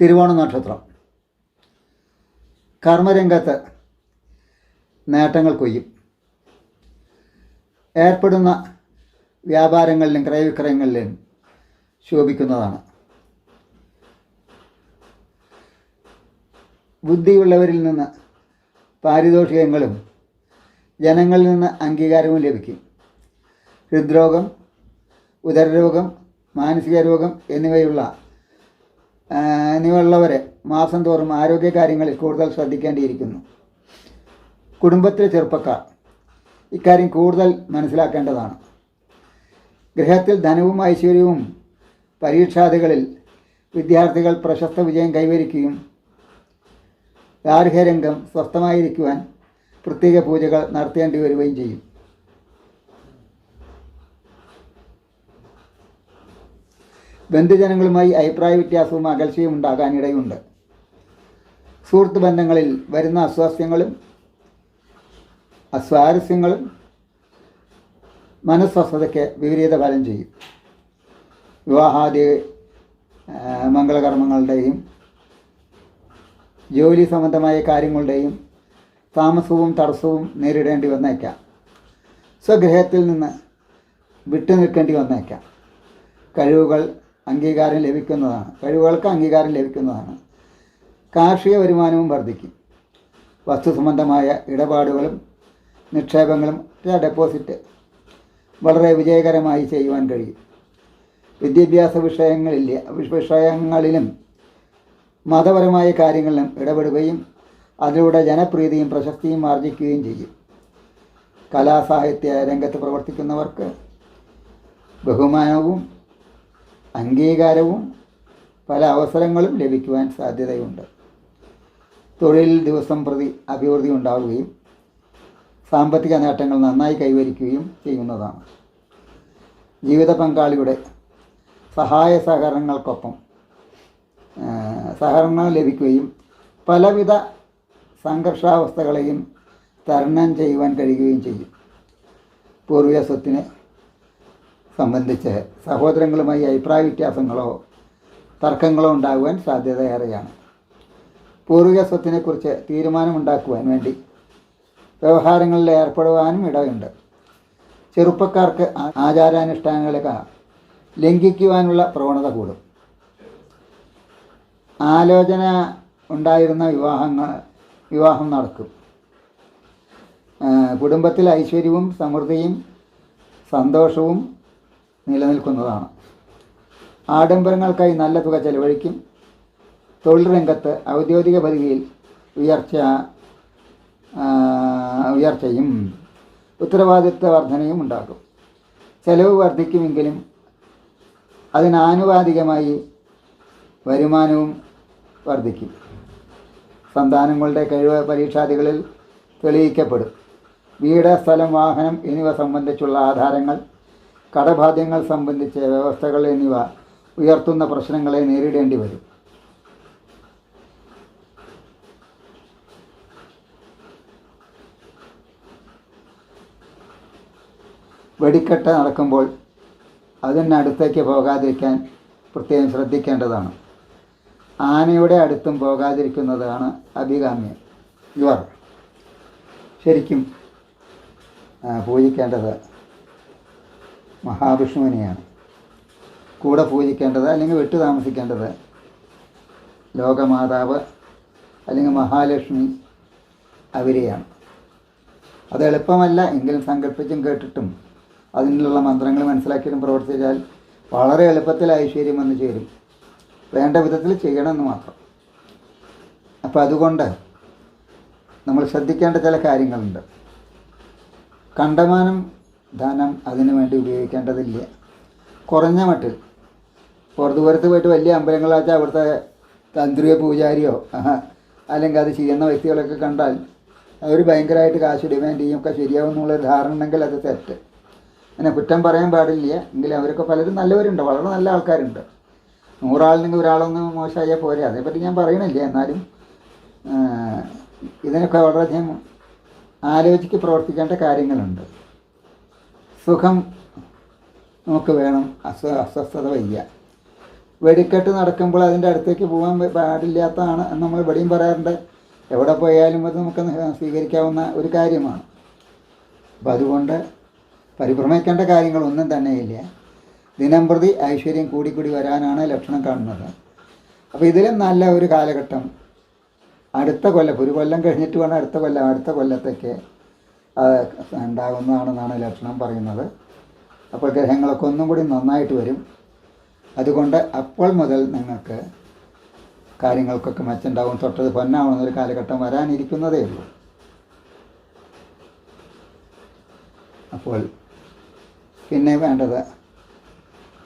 തിരുവോണ നക്ഷത്രം കർമ്മരംഗത്ത് നേട്ടങ്ങൾ കൊയ്യും. ഏർപ്പെടുന്ന വ്യാപാരങ്ങളിലും ക്രയവിക്രയങ്ങളിലും ശോഭിക്കുന്നതാണ്. ബുദ്ധിയുള്ളവരിൽ നിന്ന് പാരിതോഷികങ്ങളും ജനങ്ങളിൽ നിന്ന് അംഗീകാരവും ലഭിക്കും. ഹൃദ്രോഗം ഉദരരോഗം മാനസിക രോഗം എന്നിവയുള്ള ആ, എന്നിവയുള്ളവരെ മാസം തോറും ആരോഗ്യ ആരോഗ്യകാര്യങ്ങളിൽ കൂടുതൽ ശ്രദ്ധിക്കേണ്ടിയിരിക്കുന്നു. കുടുംബത്തിലെ ചെറുപ്പക്കാർ ഇക്കാര്യം കൂടുതൽ മനസ്സിലാക്കേണ്ടതാണ്. ഗൃഹത്തിൽ ധനവും ഐശ്വര്യവും പരീക്ഷാദികളിൽ വിദ്യാർത്ഥികൾ പ്രശസ്ത വിജയം കൈവരിക്കുകയും ഗാർഹ്യരംഗം സ്വസ്ഥമായിരിക്കുവാൻ പ്രത്യേക പൂജകൾ നടത്തേണ്ടി വരികയും ചെയ്യും. ബന്ധുജനങ്ങളുമായി അഭിപ്രായ വ്യത്യാസവും അകൽച്ചയും ഉണ്ടാകാനിടയുണ്ട്. സുഹൃത്ത് ബന്ധങ്ങളിൽ വരുന്ന അസ്വാസ്ഥ്യങ്ങളും അസ്വാരസ്യങ്ങളും മനസ്വസ്ഥതയ്ക്ക് വിപരീത ഫലം ചെയ്യും. വിവാഹാദി മംഗളകർമ്മങ്ങളുടെയും ജോലി സംബന്ധമായ കാര്യങ്ങളുടെയും താമസവും തടസ്സവും നേരിടേണ്ടി വന്നേക്കാം. സ്വഗൃഹത്തിൽ നിന്ന് വിട്ടുനിൽക്കേണ്ടി വന്നേക്കാം. കഴിവുകൾ അംഗീകാരം ലഭിക്കുന്നതാണ്. കഴിവുകൾക്ക് അംഗീകാരം ലഭിക്കുന്നതാണ്. കാർഷിക വരുമാനവും വർദ്ധിക്കും. വസ്തു സംബന്ധമായ ഇടപാടുകളും നിക്ഷേപങ്ങളും ഡെപ്പോസിറ്റ് വളരെ വിജയകരമായി ചെയ്യുവാൻ കഴിയും. വിദ്യാഭ്യാസ വിഷയങ്ങളിൽ വിഷയങ്ങളിലും മതപരമായ കാര്യങ്ങളിലും ഇടപെടുകയും അതിലൂടെ ജനപ്രീതിയും പ്രശസ്തിയും ആർജിക്കുകയും ചെയ്യും. കലാസാഹിത്യ രംഗത്ത് പ്രവർത്തിക്കുന്നവർക്ക് ബഹുമാനവും അംഗീകാരവും പല അവസരങ്ങളും ലഭിക്കുവാൻ സാധ്യതയുണ്ട്. തൊഴിൽ ദിവസം പ്രതി അഭിവൃദ്ധി ഉണ്ടാവുകയും സാമ്പത്തിക നേട്ടങ്ങൾ നന്നായി കൈവരിക്കുകയും ചെയ്യുന്നതാണ്. ജീവിത പങ്കാളിയുടെ സഹായ സഹകരണങ്ങൾക്കൊപ്പം സഹകരണം ലഭിക്കുകയും പലവിധ സംഘർഷാവസ്ഥകളെയും തരണം ചെയ്യുവാൻ കഴിയുകയും ചെയ്യും. പൂർവിക സ്വത്തിനെ സംബന്ധിച്ച് സഹോദരങ്ങളുമായി അഭിപ്രായ വ്യത്യാസങ്ങളോ തർക്കങ്ങളോ ഉണ്ടാകുവാൻ സാധ്യതയേറെയാണ് പൂർവിക സ്വത്തിനെക്കുറിച്ച് തീരുമാനമുണ്ടാക്കുവാൻ വേണ്ടി വ്യവഹാരങ്ങളിൽ ഏർപ്പെടുവാനും ഇടയുണ്ട്. ചെറുപ്പക്കാർക്ക് ആചാരാനുഷ്ഠാനങ്ങളെ ലംഘിക്കുവാനുള്ള പ്രവണത കൂടും. ആലോചന ഉണ്ടായിരുന്ന വിവാഹങ്ങൾ വിവാഹം നടക്കും. കുടുംബത്തിൽ ഐശ്വര്യവും സമൃദ്ധിയും സന്തോഷവും നിലനിൽക്കുന്നതാണ്. ആഡംബരങ്ങൾക്കായി നല്ല തുക ചെലവഴിക്കും. തൊഴിൽ രംഗത്ത് ഔദ്യോഗിക പദവിയിൽ ഉയർച്ച ഉയർച്ചയും ഉത്തരവാദിത്വ വർധനയും ഉണ്ടാകും. ചെലവ് വർദ്ധിക്കുമെങ്കിലും അതിനാനുപാതികമായി വരുമാനവും വർദ്ധിക്കും സന്താനങ്ങളുടെ കഴിവ് പരീക്ഷാദികളിൽ തെളിയിക്കപ്പെടും. വീട് സ്ഥലം വാഹനം എന്നിവ സംബന്ധിച്ചുള്ള ആധാരങ്ങൾ കടബാധ്യങ്ങൾ സംബന്ധിച്ച വ്യവസ്ഥകൾ എന്നിവ ഉയർത്തുന്ന പ്രശ്നങ്ങളെ നേരിടേണ്ടി വരും. വെടിക്കെട്ട് നടക്കുമ്പോൾ അതിനടുത്തേക്ക് പോകാതിരിക്കാൻ പ്രത്യേകം ശ്രദ്ധിക്കേണ്ടതാണ്. ആനയുടെ അടുത്തും പോകാതിരിക്കുന്നതാണ് അഭികാമ്യം. ഇവർ ശരിക്കും പൂജിക്കേണ്ടത് മഹാവിഷ്ണുവിനെയാണ്. കൂടെ പൂജിക്കേണ്ടത് അല്ലെങ്കിൽ വിട്ടു താമസിക്കേണ്ടത് ലോകമാതാവ് അല്ലെങ്കിൽ മഹാലക്ഷ്മി അവരെയാണ്. അത് എളുപ്പമല്ല എങ്കിലും സങ്കല്പിച്ചും കേട്ടിട്ടും അതിനുള്ള മന്ത്രങ്ങൾ മനസ്സിലാക്കിയിട്ടും പ്രവർത്തിച്ചാൽ വളരെ എളുപ്പത്തിൽ ഐശ്വര്യം വന്നു ചേരും. വേണ്ട വിധത്തിൽ ചെയ്യണമെന്ന് മാത്രം. അപ്പോൾ അതുകൊണ്ട് നമ്മൾ ശ്രദ്ധിക്കേണ്ട ചില കാര്യങ്ങളുണ്ട്. കണ്ടമാനം ധനം അതിനു വേണ്ടി ഉപയോഗിക്കേണ്ടതില്ല. കുറഞ്ഞ മട്ടിൽ. പുറത്തുപുറത്ത് പോയിട്ട് വലിയ അമ്പലങ്ങളാച്ചാൽ അവിടുത്തെ തന്ത്രിയ പൂജാരിയോ അല്ലെങ്കിൽ അത് ചെയ്യുന്ന വ്യക്തികളൊക്കെ കണ്ടാൽ അവർ ഭയങ്കരമായിട്ട് കാശ് ഡിമാൻഡ് ചെയ്യും. ഒക്കെ ശരിയാവും എന്നുള്ളൊരു ധാരണ ഉണ്ടെങ്കിൽ അത് തെറ്റ്. അങ്ങനെ കുറ്റം പറയാൻ പാടില്ല. എങ്കിലും അവരൊക്കെ പലരും നല്ലവരുണ്ട്. വളരെ നല്ല ആൾക്കാരുണ്ട്. നൂറാളിനെങ്കിൽ ഒരാളൊന്നും മോശമായാൽ പോരെ. അതേപ്പറ്റി ഞാൻ പറയണില്ല. എന്നാലും ഇതിനൊക്കെ വളരെയധികം ആലോചിച്ച് പ്രവർത്തിക്കേണ്ട കാര്യങ്ങളുണ്ട്. സുഖം നമുക്ക് വേണം. അസ്വ അസ്വസ്ഥത വയ്യ. വെടിക്കെട്ട് നടക്കുമ്പോൾ അതിന്റെ അടുത്തേക്ക് പോകാൻ പാടില്ലാത്തതാണ് നമ്മൾ ഇവിടെയും പറയാറുണ്ട്. എവിടെ പോയാലും അത് നമുക്ക് സ്വീകരിക്കാവുന്ന ഒരു കാര്യമാണ്. അപ്പം അതുകൊണ്ട് പരിഭ്രമിക്കേണ്ട കാര്യങ്ങളൊന്നും തന്നെയില്ല. ദിനംപ്രതി ഐശ്വര്യം കൂടിക്കൂടി വരാനാണ് ലക്ഷണം കാണുന്നത്. അപ്പോൾ ഇതിലും നല്ല ഒരു കാലഘട്ടം. അടുത്ത കൊല്ലം ഒരു കൊല്ലം കഴിഞ്ഞിട്ട് വേണം അടുത്ത കൊല്ലം അടുത്ത കൊല്ലത്തേക്ക് ഉണ്ടാകുന്നതാണെന്നാണ് ലക്ഷണം പറയുന്നത്. അപ്പോൾ ഗ്രഹങ്ങളൊക്കെ ഒന്നും കൂടി നന്നായിട്ട് വരും. അതുകൊണ്ട് അപ്പോൾ മുതൽ നിങ്ങൾക്ക് കാര്യങ്ങൾക്കൊക്കെ മെച്ചുണ്ടാവും തൊട്ടത് പൊന്നാവണമെന്നൊരു കാലഘട്ടം വരാനിരിക്കുന്നതേ ഉള്ളൂ. അപ്പോൾ പിന്നെ വേണ്ടത്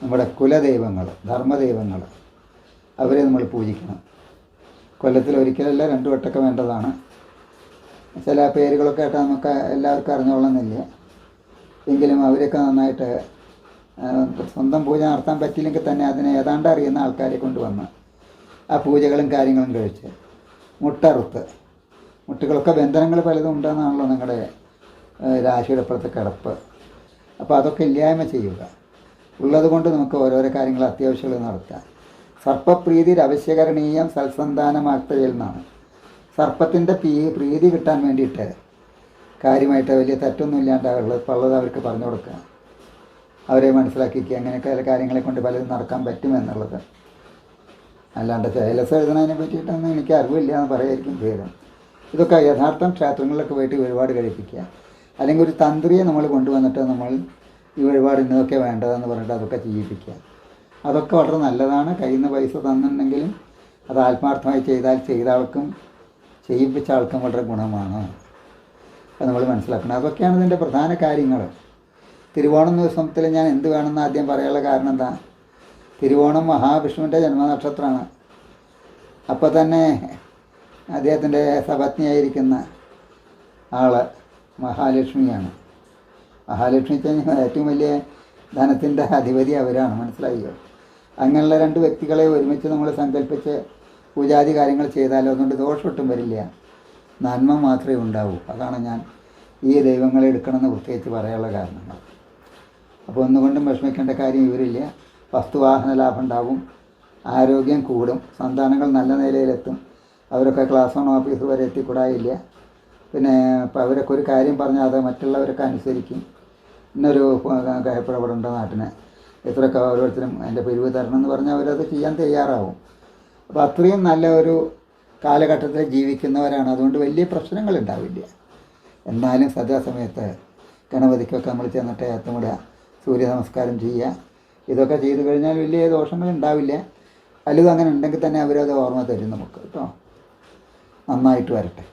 നമ്മുടെ കുലദൈവങ്ങൾ ധർമ്മദൈവങ്ങൾ അവരെ നമ്മൾ പൂജിക്കണം. കൊല്ലത്തിൽ ഒരിക്കലല്ല രണ്ടു വട്ടമൊക്കെ വേണ്ടതാണ്. ചില പേരുകളൊക്കെ ആയിട്ട് നമുക്ക് എല്ലാവർക്കും അറിഞ്ഞോളന്നില്ല. എങ്കിലും അവരൊക്കെ നന്നായിട്ട് സ്വന്തം പൂജ നടത്താൻ പറ്റിയില്ലെങ്കിൽ തന്നെ അതിനെ ഏതാണ്ട് അറിയുന്ന ആൾക്കാരെ കൊണ്ടുവന്ന് ആ പൂജകളും കാര്യങ്ങളും കഴിച്ച് മുട്ടറുത്ത് മുട്ടുകളൊക്കെ ബന്ധനങ്ങൾ പലതും ഉണ്ടെന്നാണല്ലോ നിങ്ങളുടെ രാശിയുടെ അപ്പുറത്തെ കിടപ്പ്. അപ്പോൾ അതൊക്കെ ഇല്ലായ്മ ചെയ്യുക. ഉള്ളത് കൊണ്ട് നമുക്ക് ഓരോരോ കാര്യങ്ങൾ അത്യാവശ്യങ്ങൾ നടത്താം. സർപ്പപ്രീതി അവശ്യകരണീയം സൽസന്താനമാക്തയിൽ നിന്നാണ്. സർപ്പത്തിന്റെ പീ പ്രീതി കിട്ടാൻ വേണ്ടിയിട്ട് കാര്യമായിട്ട് വലിയ തെറ്റൊന്നും ഇല്ലാണ്ടാവുള്ളത് ഇപ്പോൾ പള്ളത് അവർക്ക് പറഞ്ഞു കൊടുക്കുക. അവരെ മനസ്സിലാക്കിക്കുക അങ്ങനെയൊക്കെ കാര്യങ്ങളെ കൊണ്ട് പലതും നടക്കാൻ പറ്റുമെന്നുള്ളത് അല്ലാണ്ട് ചേലസ് എഴുതുന്നതിനെ പറ്റിയിട്ടൊന്നും എനിക്ക് അറിവില്ല എന്ന് പറയായിരിക്കും ചെയ്തത് ഇതൊക്കെ യഥാർത്ഥം ക്ഷേത്രങ്ങളിലൊക്കെ പോയിട്ട് ഒരുപാട് കഴിപ്പിക്കുക. അല്ലെങ്കിൽ ഒരു തന്ത്രിയെ നമ്മൾ കൊണ്ടുവന്നിട്ട് നമ്മൾ ഈ വഴിപാട് ഇന്നതൊക്കെ വേണ്ടതെന്ന് പറഞ്ഞിട്ട് അതൊക്കെ ചെയ്യിപ്പിക്കുക. അതൊക്കെ വളരെ നല്ലതാണ്. കയ്യിൽ നിന്ന് പൈസ തന്നിട്ടുണ്ടെങ്കിലും അത് ആത്മാർത്ഥമായി ചെയ്താൽ ചെയ്ത ആൾക്കും ചെയ്യിപ്പിച്ച ആൾക്കും വളരെ ഗുണമാണ്. അത് നമ്മൾ മനസ്സിലാക്കണം. അതൊക്കെയാണ് ഇതിന്റെ പ്രധാന കാര്യങ്ങൾ തിരുവോണം ദിവസത്തിൽ ഞാൻ എന്ത് വേണമെന്ന് ആദ്യം പറയാനുള്ള കാരണം എന്താ? തിരുവോണം മഹാവിഷ്ണുവിന്റെ ജന്മനക്ഷത്രമാണ്. അപ്പോൾ തന്നെ അദ്ദേഹത്തിന്റെ സപത്നിയായിരിക്കുന്ന ആൾ മഹാലക്ഷ്മിയാണ്. മഹാലക്ഷ്മി കഴിഞ്ഞാൽ ഏറ്റവും വലിയ ധനത്തിന്റെ അധിപതി അവരാണ്. മനസ്സിലായോ അങ്ങനെയുള്ള രണ്ട് വ്യക്തികളെ ഒരുമിച്ച് നമ്മൾ സങ്കല്പിച്ച് പൂജാതി കാര്യങ്ങൾ ചെയ്താലോ അതുകൊണ്ട് ദോഷമൊട്ടും വരില്ല. നന്മ മാത്രമേ ഉണ്ടാവൂ. അതാണ് ഞാൻ ഈ ദൈവങ്ങളെ എടുക്കണമെന്ന് പ്രത്യേകിച്ച് പറയാനുള്ള കാരണങ്ങൾ അപ്പോൾ ഒന്നുകൊണ്ടും വിഷമിക്കേണ്ട കാര്യം ഇവരില്ല. വസ്തുവാഹന ലാഭം ഉണ്ടാവും. ആരോഗ്യം കൂടും. സന്താനങ്ങൾ നല്ല നിലയിലെത്തും. അവരൊക്കെ ക്ലാസ് വൺ ഓഫീസ് വരെ എത്തിക്കൂടായില്ല പിന്നെ ഇപ്പോൾ അവരൊക്കെ ഒരു കാര്യം പറഞ്ഞാൽ അത് മറ്റുള്ളവരൊക്കെ അനുസരിക്കും. ഇന്നൊരു കയപ്പിടപെടേണ്ട നാട്ടിന്? ഇത്രയൊക്കെ ഓരോരുത്തരും എന്റെ പിരിവ് തരണം എന്ന് പറഞ്ഞാൽ അവരത് ചെയ്യാൻ തയ്യാറാവും. അപ്പോൾ അത്രയും നല്ല ഒരു കാലഘട്ടത്തിൽ ജീവിക്കുന്നവരാണ്. അതുകൊണ്ട് വലിയ പ്രശ്നങ്ങൾ ഉണ്ടാവില്ല. എന്നാലും സദാസമയത്ത് ഗണപതിക്കൊക്കെ നമ്മൾ ചെന്നിട്ട് ഏത്തമിടുക സൂര്യ നമസ്കാരം ചെയ്യുക. ഇതൊക്കെ ചെയ്തു കഴിഞ്ഞാൽ വലിയ ദോഷങ്ങൾ ഉണ്ടാവില്ല. വലുതും അങ്ങനെ ഉണ്ടെങ്കിൽ തന്നെ അവരത് ഓർമ്മ തരും നമുക്ക്. കേട്ടോ? നന്നായിട്ട് വരട്ടെ.